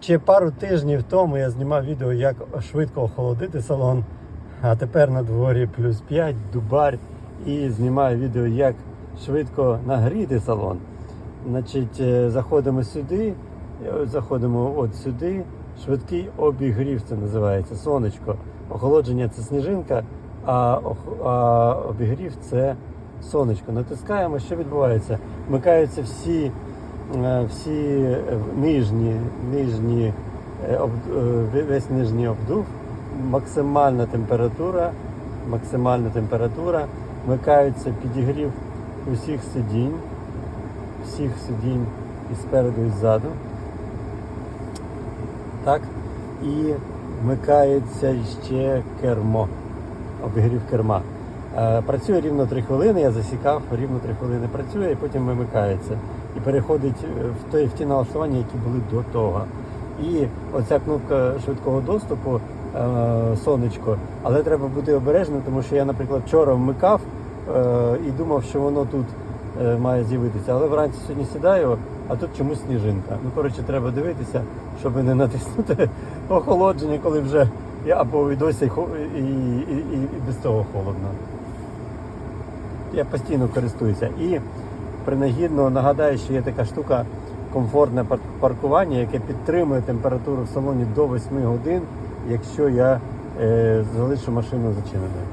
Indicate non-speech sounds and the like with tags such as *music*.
Ще пару тижнів тому я знімав відео, як швидко охолодити салон. А тепер на дворі плюс 5, дубар. І знімаю відео, як швидко нагріти салон. Значить, е, заходимо сюди, е, заходимо от сюди. Швидкий обігрів це називається. Сонечко. Охолодження це сніжинка, а, обігрів це сонечко. Натискаємо, що відбувається? Вмикаються всі, всі е, нижні, нижні е, е, весь нижній обдув, максимальна температура, максимальна температура, вмикається підігрів усіх сидінь, всіх сидінь і спереду, і ззаду. Так. І вмикається ще кермо, обігрів керма. Е, Працює рівно 3 хвилини, я засікав, рівно 3 хвилини працює і потім вимикається. І переходить е, в той в ті налаштування, які були до того. І оця кнопка швидкого доступу, е, сонечко, але треба бути обережним, тому що я, наприклад, вчора вмикав і думав, що воно тут має з'явитися. Але вранці сьогодні сідаю, а тут чомусь сніжинка. Ну, коротше, треба дивитися, щоб не натиснути *laughs* охолодження, коли вже я або і, і, і, і без того холодно. Я постійно користуюся. І принагідно нагадаю, що є така штука комфортне пар- паркування, яке підтримує температуру в салоні до 8 годин, якщо я е, залишу машину зачиненою.